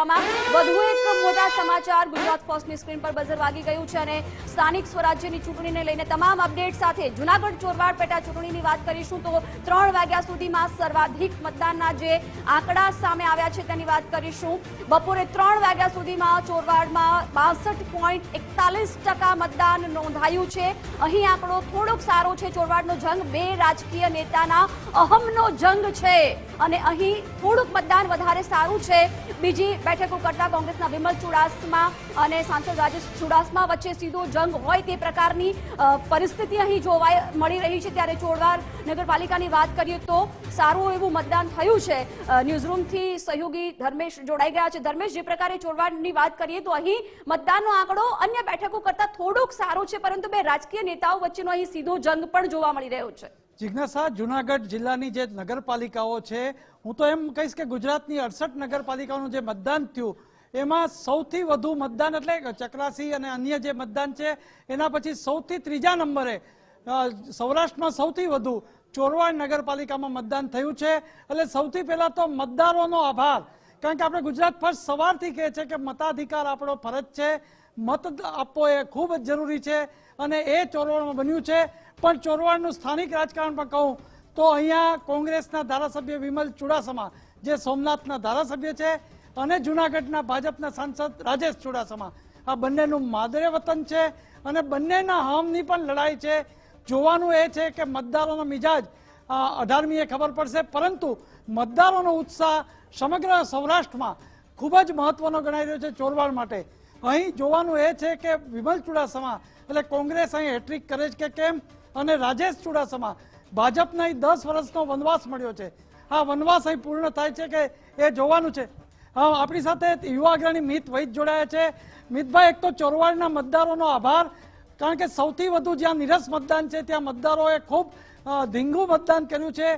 કરવામાં. વધુ એક મોટા સમાચાર. ગુજરાત ફર્સ્ટની સ્ક્રીન પર બઝર વાગી ગયું છે અને સ્થાનિક સ્વરાજ્યની ચૂંટણીને લઈને તમામ અપડેટ સાથે જુનાગઢ ચોરવાડ પેટા ચૂંટણીની વાત કરીશું તો ત્રણ વાગ્યા સુધીમાં સર્વાધિક મતદાનના જે આંકડા સામે આવ્યા છે તેની વાત કરીશું. બપોરે ત્રણ વાગ્યા સુધીમાં ચોરવાડમાં બાસઠ પોઈન્ટ એકતાલીસ ટકા મતદાન નોંધાયું છે. અહીં આંકડો થોડોક સારો છે. ચોરવાડનો જંગ બે રાજકીય નેતાના અહમનો જંગ છે. અને અહીં થોડુંક મતદાન વધારે સારું છે. બીજી બેઠકો કરતા કોંગ્રેસના વિમલ ચુડાસમા અને સાંસદ રાજેશ ચુડાસમા વચ્ચે સીધો જંગ હોય તે પ્રકારની પરિસ્થિતિ અહીં જોવા મળી રહી છે ત્યારે ચોરવાડ નગરપાલિકાની વાત કરીએ તો સારું એવું મતદાન થયું છે. ન્યૂઝરૂમથી સહયોગી ધર્મેશ જોડાઈ ગયા છે. ધર્મેશ, જે પ્રકારે ચોરવાડની વાત કરીએ તો અહીં મતદાનનો આંકડો અન્ય બેઠકો કરતાં થોડોક સારો છે, પરંતુ બે રાજકીય નેતાઓ વચ્ચેનો અહીં સીધો જંગ પણ જોવા મળી રહ્યો છે. જિજ્ઞાસા, જુનાગઢ જિલ્લાની જે નગરપાલિકાઓ છે, હું તો એમ કહીશ કે ગુજરાતની અડસઠ નગરપાલિકાઓનું જે મતદાન થયું એમાં સૌથી વધુ મતદાન એટલે ચક્રાસી અને અન્ય જે મતદાન છે, એના પછી સૌથી ત્રીજા નંબરે સૌરાષ્ટ્રમાં સૌથી વધુ ચોરવાડ નગરપાલિકામાં મતદાન થયું છે. એટલે સૌથી પહેલાં તો મતદારોનો આભાર. કારણ કે આપણે ગુજરાત ફર્સ્ટ સવારથી કહે છે કે મતાધિકાર આપણો ફરજ છે. મત આપવો એ ખૂબ જ જરૂરી છે અને એ ચોરવાડમાં બન્યું છે. પણ ચોરવાડનું સ્થાનિક રાજકારણ પણ કહું તો અહીંયા કોંગ્રેસના ધારાસભ્ય વિમલ ચુડાસમા, જે સોમનાથના ધારાસભ્ય છે અને જુનાગઢના ભાજપના સાંસદ રાજેશ ચુડાસમા. આ બંનેનું માદરે વતન છે અને બંનેના હમની પણ લડાઈ છે. જોવાનું એ છે કે મતદારોનો મિજાજ અઢારમીએ ખબર પડશે, પરંતુ મતદારોનો ઉત્સાહ સમગ્ર સૌરાષ્ટ્રમાં ખૂબ જ મહત્વનો ગણાઈ રહ્યો છે ચોરવાડ માટે. અહીં જોવાનું એ છે કે વિમલ ચુડાસમા એટલે કોંગ્રેસ અહીં હેટ્રિક કરે છે કે કેમ? અને રાજેશ ચુડાસમા, ભાજપને અહીં દસ વર્ષનો વનવાસ મળ્યો છે. આ વનવાસ અહીં પૂર્ણ થાય છે કે એ જોવાનું છે? આપણી સાથે યુવા અગ્રણી મિત વૈદ જોડાયા છે. મિતભાઈ, એક તો ચોરવાડના મતદારોનો આભાર, કારણ કે સૌથી વધુ જ્યાં નિરસ મતદાન છે, ત્યાં મતદારોએ ખૂબ ધીંગું મતદાન કર્યું છે.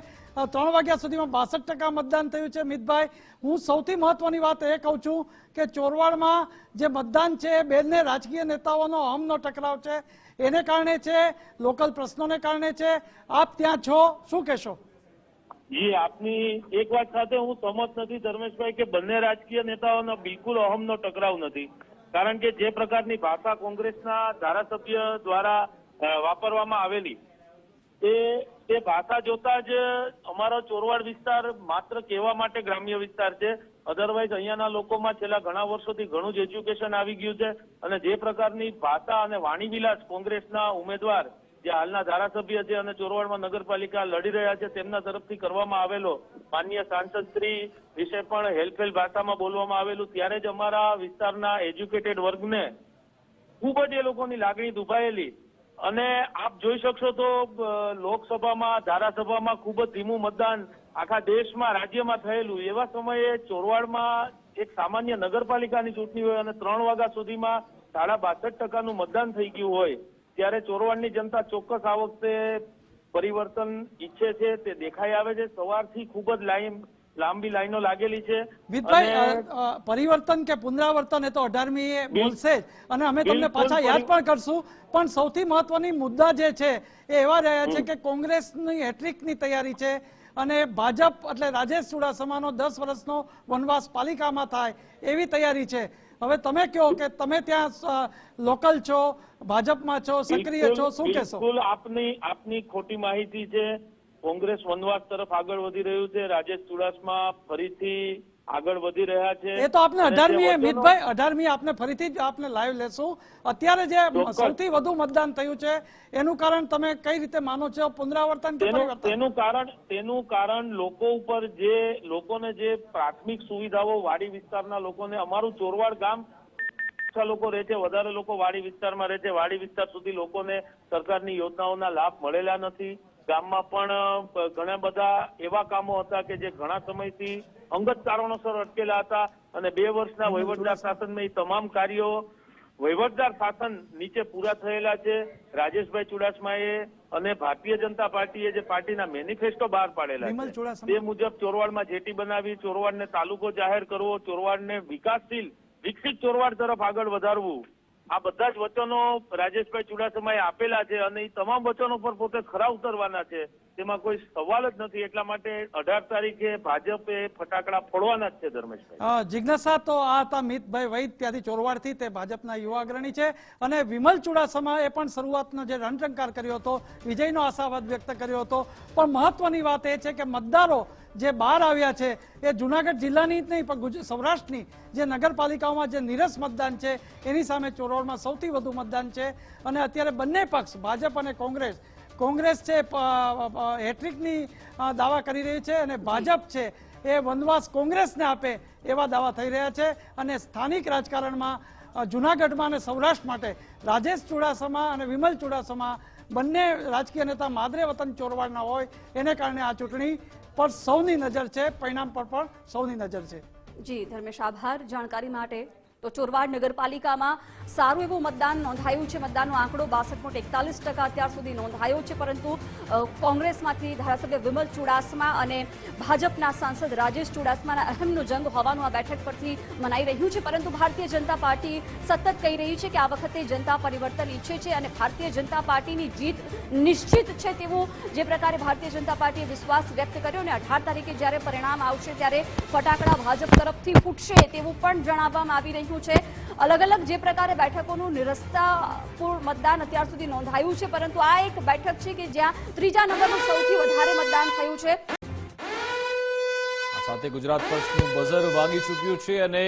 ત્રણ વાગ્યા સુધીમાં બાસઠ ટકા મતદાન થયું છે, મિતભાઈ. હું સૌથી મહત્વની વાત એ કહું છું કે ચોરવાડમાં જે મતદાન છે, એ બેને રાજકીય નેતાઓનો અહમનો ટકરાવ છે. એને કારણે છે, લોકલ પ્રશ્નોને કારણે છે. આપ ત્યાં છો, શું કહેશો? જી આપની એક વાત સાથે હું સહમત નથી ધર્મેશભાઈ, કે બંને રાજકીય નેતાઓનો બિલકુલ અહમનો ટકરાવ નથી. કારણ કે જે પ્રકારની ભાષા કોંગ્રેસના ધારાસભ્ય દ્વારા વાપરવામાં આવેલી, એ તે ભાષા જોતા જ અમારો ચોરવાડ વિસ્તાર માત્ર કહેવા માટે ગ્રામ્ય વિસ્તાર છે. અધરવાઇઝ અહીંયાના લોકોમાં છેલ્લા ઘણા વર્ષોથી ઘણું જ એજ્યુકેશન આવી ગયું છે. અને જે પ્રકારની ભાષા અને વાણીવિલાસ કોંગ્રેસના ઉમેદવાર જે હાલના ધારાસભ્ય છે અને ચોરવાડમાં નગરપાલિકા લડી રહ્યા છે, તેમના તરફથી કરવામાં આવેલો માન્ય સાંસદ શ્રી વિશે પણ હેલફેલ ભાષામાં બોલવામાં આવેલું. ત્યારે જ અમારા વિસ્તારના એજ્યુકેટેડ વર્ગને ખૂબ જ એ લોકોની લાગણી દુભાયેલી. અને આપ જોઈ શકશો તો લોકસભામાં, ધારાસભામાં ખૂબ જ ધીમું મતદાન આખા દેશમાં, રાજ્યમાં થયેલું. એવા સમયે ચોરવાડમાં એક સામાન્ય નગરપાલિકાની ચૂંટણી હોય અને ત્રણ વાગ્યા સુધીમાં સાડા બાસઠ ટકાનું મતદાન થઈ ગયું હોય. ત્યારે ચોરવાડની જનતા ચોક્કસ આ વખતે પરિવર્તન ઈચ્છે છે તે દેખાઈ આવે છે. સવારથી ખૂબ જ લાઈન લાંબી લાઈનો લાગેલી છે. પરિવર્તન કે પુનરાવર્તન એ તો અઢારમી એ બોલશે જ. અને અમે તમને પાછા યાદ પણ કરશું. પણ સૌથી મહત્વની મુદ્દા જે છે એ એવા રહ્યા છે કે કોંગ્રેસની હેટ્રિકની તૈયારી છે અને ભાજપ એટલે રાજેશ ચુડાસમાનો દસ વર્ષનો વનવાસ પાલિકામાં થાય એવી તૈયારી છે. હવે તમે કહો કે તમે ત્યાં લોકલ છો ભાજપમાં છો સક્રિય છો શું કહેશો? બિલકુલ આપની આપની ખોટી માહિતી છે. કોંગ્રેસ વનવાસ તરફ આગળ વધી રહ્યું છે. રાજેશ ચુડાસમા ફરીથી આગળ વધી રહ્યા છે. એ તો આપને અઢારમી મિતભાઈ અઢારમી આપને ફરીથી જ આપને લાઈવ લેશું. અત્યારે જે સૌથી વધુ મતદાન થયું છે એનું કારણ તમે કઈ રીતે માનો છો? પુનરાવર્તન કે તેનું પરિવર્તન? તેનું કારણ તેનું કારણ લોકો ઉપર જે લોકોને જે પ્રાથમિક સુવિધાઓ વાડી વિસ્તારના લોકોને અમારું ચોરવાડ ગામ લોકો રહે છે વધારે લોકો વાડી વિસ્તારમાં રહે છે. વાડી વિસ્તાર સુધી લોકોને સરકારની યોજનાઓના લાભ મળેલા નથી. ગામમાં પણ ઘણા બધા એવા કામો હતા કે જે ઘણા સમયથી અંગત કારણોસર અટકેલા હતા અને બે વર્ષના વહીવટદાર શાસનમાં એ તમામ કાર્યો વહીવટદાર શાસન નીચે પૂરા થયેલા છે. રાજેશભાઈ ચુડાસમાએ અને ભારતીય જનતા પાર્ટીએ જે પાર્ટીના મેનિફેસ્ટો બહાર પાડેલા છે તે મુજબ ચોરવાડમાં જેટી બનાવી ચોરવાડને તાલુકો જાહેર કરવો ચોરવાડને વિકાસશીલ વિકસિત ચોરવાડ તરફ આગળ વધારવું આ બધા જ વચનો રાજેશભાઈ ચુડાસમાએ આપેલા છે અને એ તમામ વચનો પર પોતે ખરા ઉતરવાના છે. તેમાં કોઈ સવાલ જ નથી. એટલા માટે અઢાર તારીખે ભાજપે ફટાકડા ફોડવાના જ છે ધર્મેશભાઈ. જિજ્ઞાસા તો આ હતા મિતભાઈ વૈદ ત્યાંથી ચોરવાડથી. તે ભાજપના યુવા અગ્રણી છે. અને વિમલ ચુડાસમાએ પણ શરૂઆતનો જે રણટંકાર કર્યો હતો, વિજયનો આશાવાદ વ્યક્ત કર્યો હતો. પણ મહત્વની વાત એ છે કે મતદારો જે બહાર આવ્યા છે, એ જુનાગઢ જિલ્લાની જ નહીં, પણ સૌરાષ્ટ્રની, જે નગરપાલિકાઓમાં જે નીરસ મતદાન છે, એની સામે ચોરોડમાં સૌથી વધુ મતદાન છે. અને અત્યારે બંને પક્ષ, ભાજપ અને કોંગ્રેસ કોંગ્રેસ છે હેટ્રિકની દાવા કરી રહી છે અને ભાજપ છે, એ વનવાસ કોંગ્રેસને આપે એવા દાવા થઈ રહ્યા છે. અને સ્થાનિક રાજકારણમાં જુનાગઢમાં અને સૌરાષ્ટ્ર માટે રાજેશ ચુડાસમા અને વિમલ ચુડાસમા બંને રાજકીય નેતા માદરે વતન ચોરવાડના હોય, એને કારણે આ ચૂંટણી પર સૌની નજર છે, પરિણામ પર પણ સૌની નજર છે. જી, ધર્મેશ, આભાર. જાણકારી માટે તો ચોરવાડ નગરપાલિકામાં સારું એવું મતદાન નોંધાયું છે. મતદાનનો આંકડો બાસઠ પોઈન્ટ એકતાલીસ ટકા અત્યાર સુધી નોંધાયો છે, પરંતુ કોંગ્રેસમાંથી ધારાસભ્ય વિમલ ચુડાસમા અને ભાજપના સાંસદ રાજેશ ચુડાસમાના અહેમનો જંગ હોવાનું આ બેઠક પરથી મનાઈ રહ્યું છે. પરંતુ ભારતીય જનતા પાર્ટી સતત કહી રહી છે કે આ વખતે જનતા પરિવર્તન ઈચ્છે છે અને ભારતીય જનતા પાર્ટીની જીત નિશ્ચિત છે તેવું જે પ્રકારે ભારતીય જનતા પાર્ટીએ વિશ્વાસ વ્યક્ત કર્યો અને અઢાર તારીખે જ્યારે પરિણામ આવશે ત્યારે ફટાકડા ભાજપ તરફથી ફૂટશે તેવું પણ જણાવવામાં આવી રહ્યું છે. અલગ અલગ જે પ્રકારે બેઠકોનું નિરસ્તાપૂર્ણ મતદાન અત્યાર સુધી નોંધાયું છે, પરંતુ આ એક બેઠક છે કે જ્યાં ત્રીજા નંબરનું સૌથી વધારે મતદાન થયું છે. સાથે ગુજરાત ફર્સ્ટનું બઝર વાગી ચૂક્યું છે અને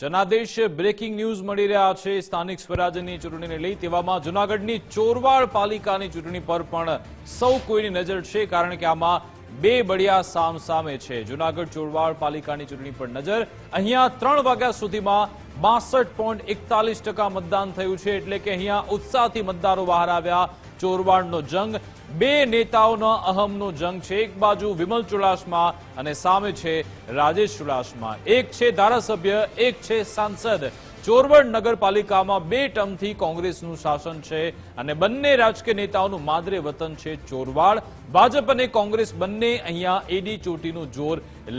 જનાદેશ બ્રેકિંગ ન્યૂઝ મળી રહ્યા છે. સ્થાનિક સ્વરાજ્યની ચૂંટણીને લઈ તેવામાં જુનાગઢની ચોરવાડ પાલિકાની ચૂંટણી પર પણ સૌ કોઈની નજર છે, કારણ કે આમાં બે બળિયા સામ સામે છે. જુનાગઢ ચોરવાડ પાલિકાની ચૂંટણી પર નજર. અહીંયા ત્રણ વાગ્યા સુધીમાં બાસઠ પોઈન્ટ એકતાલીસ ટકા મતદાન થયું છે એટલે કે અહીંયા ઉત્સાહથી મતદારો બહાર આવ્યા. ચોરવાડનો જંગ, બે નેતાઓનો અહમનો જંગ છે. એક બાજુ વિમલ ચુડાસમા અને સામે છે રાજેશ ચુડાસમા. એક છે ધારાસભ્ય, એક છે સાંસદ. ચોરવડ નગરપાલિકામાં બે ટર્મથી કોંગ્રેસનું શાસન છે અને બંને રાજકીય નેતાઓનું માદરે વતન છે ચોરવાડ. ભાજપ અને કોંગ્રેસ બંને અહીંયા એડી ચોટીનું જોર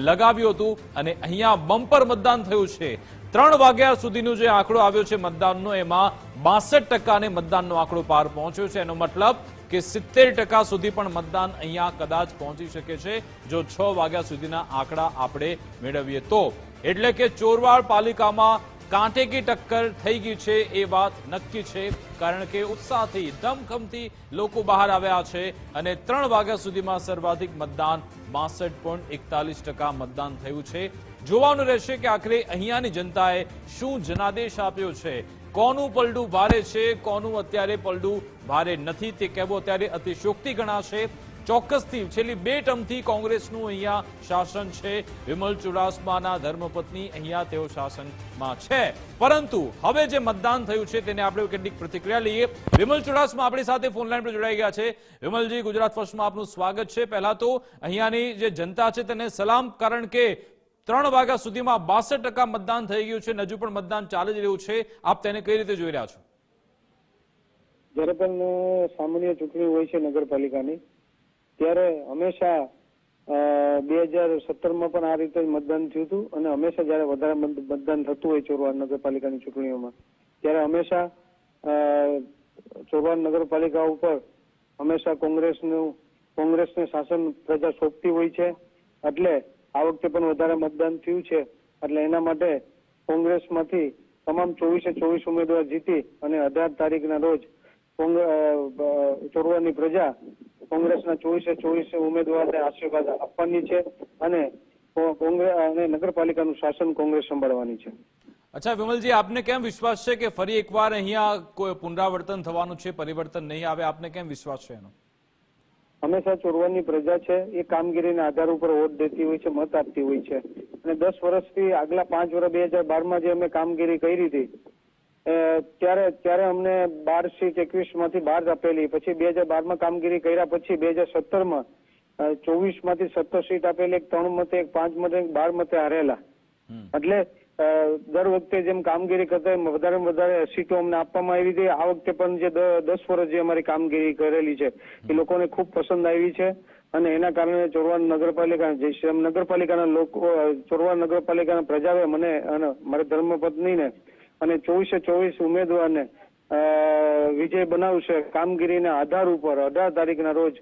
લગાવ્યું હતું અને અહીંયા બમ્પર મતદાન થયું છે. ત્રણ વાગ્યા સુધીનો જે આંકડો આવ્યો છે મતદાનનો, એમાં બાસઠ ટકાને મતદાનનો આંકડો પાર પહોંચ્યો છે. એનો મતલબ કે સિત્તેર ટકા સુધી પણ મતદાન અહીંયા કદાચ પહોંચી શકે છે, જો છ વાગ્યા સુધીના આંકડા આપણે મેળવીએ તો. એટલે કે ચોરવાડ પાલિકામાં કાંટે કી ટક્કર થઈ ગઈ છે એ વાત નક્કી છે, કારણ કે ઉત્સાહથી ધમખમથી લોકો બહાર આવ્યા છે અને ત્રણ વાગ્યા સુધીમાં સર્વાધિક મતદાન બાસઠ પોઈન્ટ એકતાલીસ ટકા મતદાન થયું છે. જોવાનું રહેશે કે આખરે અહીંયાની જનતાએ શું જનાદેશ આપ્યો છે. કોનું પલડું ભારે છે, કોનું અત્યારે પલડું ભારે નથી તે કહેવું અત્યારે અતિશોક્તિ ગણાશે. ચોક્કસથી છેલ્લી બે ટર્મથી કોંગ્રેસનું અહીંયા શાસન છે. વિમલ ચુડાસમાના ધર્મપત્ની અહીંયા તેઓ શાસનમાં છે. પરંતુ હવે જે મતદાન થયું છે તેને આપણે કેટલીક પ્રતિક્રિયા લઈએ. વિમલ ચુડાસમા આપણી સાથે ફોનલાઈન પર જોડાઈ ગયા છે. વિમલજી, ગુજરાત ફર્સ્ટમાં આપનું સ્વાગત છે. પહેલા તો અહીંયાની જે જનતા છે તેને સલામ, કારણ કે ત્રણ વાગ્યા સુધીમાં બાસઠ ટકા મતદાન થઈ ગયું છે હજુ પણ મતદાન ચાલી જ રહ્યું છે. આપ તેને કઈ રીતે જોઈ રહ્યા છો? જ્યારે પણ સામાન્ય ચૂંટણી હોય છે નગરપાલિકાની, ત્યારે હંમેશા બે હજાર સત્તરમાં પણ આ રીતે મતદાન થયું હતું અને હંમેશા જ્યારે વધારે મત- મતદાન થતું હોય ચોરવાડ નગરપાલિકાની ચૂંટણીઓમાં, ત્યારે હંમેશા ચોરવાડ નગરપાલિકા ઉપર હંમેશા કોંગ્રેસનું, કોંગ્રેસને શાસન પ્રજા સોંપતી હોય છે. એટલે આ વખતે પણ વધારે મતદાન થયું છે. એટલે એના માટે કોંગ્રેસમાંથી તમામ ચોવીસે ચોવીસ ઉમેદવાર જીતી અને અઢાર તારીખના રોજ ચોરવાની પ્રજા કોંગ્રેસના ચોવીસે ચોવીસ ઉમેદવારને આશીર્વાદ આપવાની છે અને કોંગ્રેસ અને નગરપાલિકાનું શાસન કોંગ્રેસ સંભાળવાની છે. અચ્છા, વિમલજી, આપને કેમ વિશ્વાસ છે કે ફરી એકવાર અહીંયા કોઈ પુનરાવર્તન થવાનું છે, પરિવર્તન નહીં આવે? આપને કેમ વિશ્વાસ છે એનો? હંમેશા ચોરવાની પ્રજા છે. એ કામગીરીના આધાર ઉપર વોટ દેતી હોય છે મત આપતી હોય છે. અને દસ વર્ષથી આગલા પાંચ વર્ષ બે હજાર બારમાં જે અમે કામગીરી કરી હતી ત્યારે ત્યારે અમને બાર સીટ એકવીસમાંથી બાર આપેલી. પછી બે હજાર બારમાં કામગીરી કર્યા પછી બે હજાર સત્તરમાં ચોવીસમાંથી સત્તર સીટ આપેલી. એક ત્રણ મતે એક પાંચ મતે એક બાર મતે હારેલા. એટલે દર વખતે જેમ કામગીરી કરતા વધારે વધારે સીટો અમને આપવામાં આવી હતી આ વખતે પણ જે દસ વર્ષ જે અમારી કામગીરી કરેલી છે, એ લોકોને ખૂબ પસંદ આવી છે. અને એના કારણે ચોરવાડ નગરપાલિકા, જે નગરપાલિકાના લોકો ચોરવાડ નગરપાલિકાના પ્રજાએ મને અને મારા ધર્મપત્નીને અને ચોવીસે ચોવીસ ઉમેદવારને વિજય બનાવશે કામગીરીના આધાર ઉપર, અઢાર તારીખના રોજ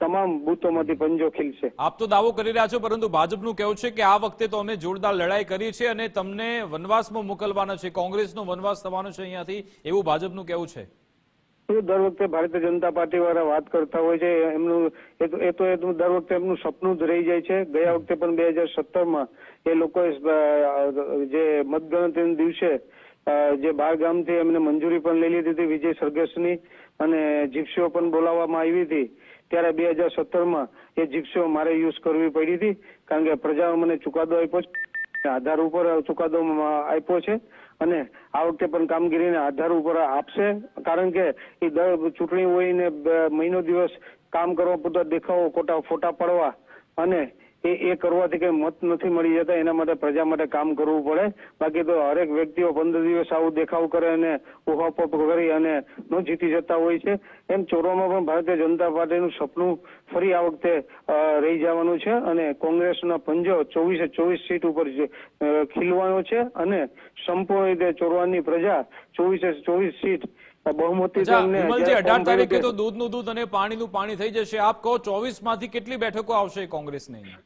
તમામ બૂથોમાંથી પંજો ખીલશે. આપ તો દાવો કરી રહ્યા છો પરંતુ ભાજપનું કહેવું છે કે આ વખતે તો અમે જોરદાર લડાઈ કરી છે અને તમને વનવાસમાં મોકલવાના છે કોંગ્રેસનો વનવાસ થવાનો છે અહીંયાથી. એવું ભાજપનું કહેવું છે. દર વખતે ભારતીય જનતા પાર્ટી વાળા વાત કરતા હોય છે એમનું એ તો એ તો એ તો દર વખતે એમનું સપનું જ રહી જાય છે. ગયા વખતે પણ બે હજાર સત્તરમાં એ લોકોએ જે મતગણતરીના દિવસે જે બાર ગામથી એમને મંજૂરી પણ લઈ લીધી હતી વિજય સરઘસની અને જીપ્સીઓ પણ બોલાવવામાં આવી હતી. ત્યારે બે હજાર સત્તરમાં એ જીપ્સીઓ મારે યુઝ કરવી પડી હતી. કારણ કે પ્રજાએ મને ચુકાદો આપ્યો છે. આધાર ઉપર ચુકાદો આપ્યો છે. અને આ વખતે પણ કામગીરીને આધાર ઉપર આપશે. કારણ કે એ દર ચૂંટણી હોય ને મહિનો દિવસ કામ કરવા પૂરતા દેખાવો ખોટા ફોટા પાડવા અને એ એ કરવાથી કઈ મત નથી મળી જતા એના માટે પ્રજા માટે કામ કરવું પડે. બાકી તો હરેક વ્યક્તિઓ પંદર દિવસ આવું દેખાવ કરે અને ઉહાપોપ કરી અને ન જીતી જતા હોય છે. એમ ચોરોમાં પણ ભારતીય જનતા પાર્ટીનું સપનું ફરી આ વખતે રહી જવાનું છે અને કોંગ્રેસના પંજો ચોવીસે ચોવીસ સીટ ઉપર ખીલવાનો છે અને સંપૂર્ણ રીતે ચોરવાની પ્રજા ચોવીસે ચોવીસ સીટ તારીખે તો દૂધનું દૂધ અને પાણીનું પાણી થઈ જશે. આપ કહો ચોવીસમાંથી કેટલી બેઠકો આવશે કોંગ્રેસને અહીંયા?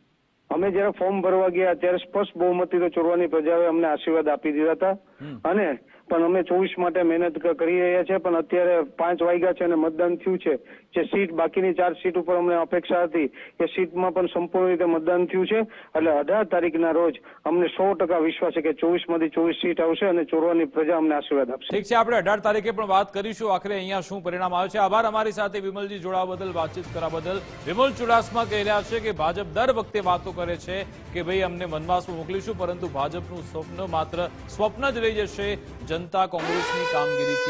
અમે જયારે ફોર્મ ભરવા ગયા, ત્યારે સ્પષ્ટ બહુમતી તો ચોરવાની પ્રજાએ અમને આશીર્વાદ આપી દીધા હતા. અને પણ અમે ચોવીસ માટે મહેનત કરી રહ્યા છે પણ અત્યારે પાંચ વાગ્યા છે અને મતદાન થયું છે. જે સીટ બાકીની ચાર સીટ ઉપર અમને અપેક્ષા હતી એ સીટમાં પણ સંપૂર્ણ રીતે મતદાન થયું છે. એટલે અઢાર તારીખના રોજ અમને સો ટકા વિશ્વાસ છે કે ચોવીસમાંથી ચોવીસ સીટ આવશે અને ચોરવાની પ્રજા અમને આશીર્વાદ આપશે. ઠીક છે આપણે અઢાર તારીખે પણ વાત કરીશું. આખરે અહીંયા શું પરિણામ આવે છે? આભાર અમારી સાથે વિમલજી જોડાવા બદલ વાતચીત કરવા બદલ. વિમલ ચુડાસમા કહી રહ્યા છે કે ભાજપ દર વખતે વાતો કરે છે કે ભાઈ અમને વનવાસમાં મોકલીશું પરંતુ ભાજપનું સ્વપ્ન માત્ર સ્વપ્ન જ રહી જશે. જનતા કોંગ્રેસની કામગીરીથી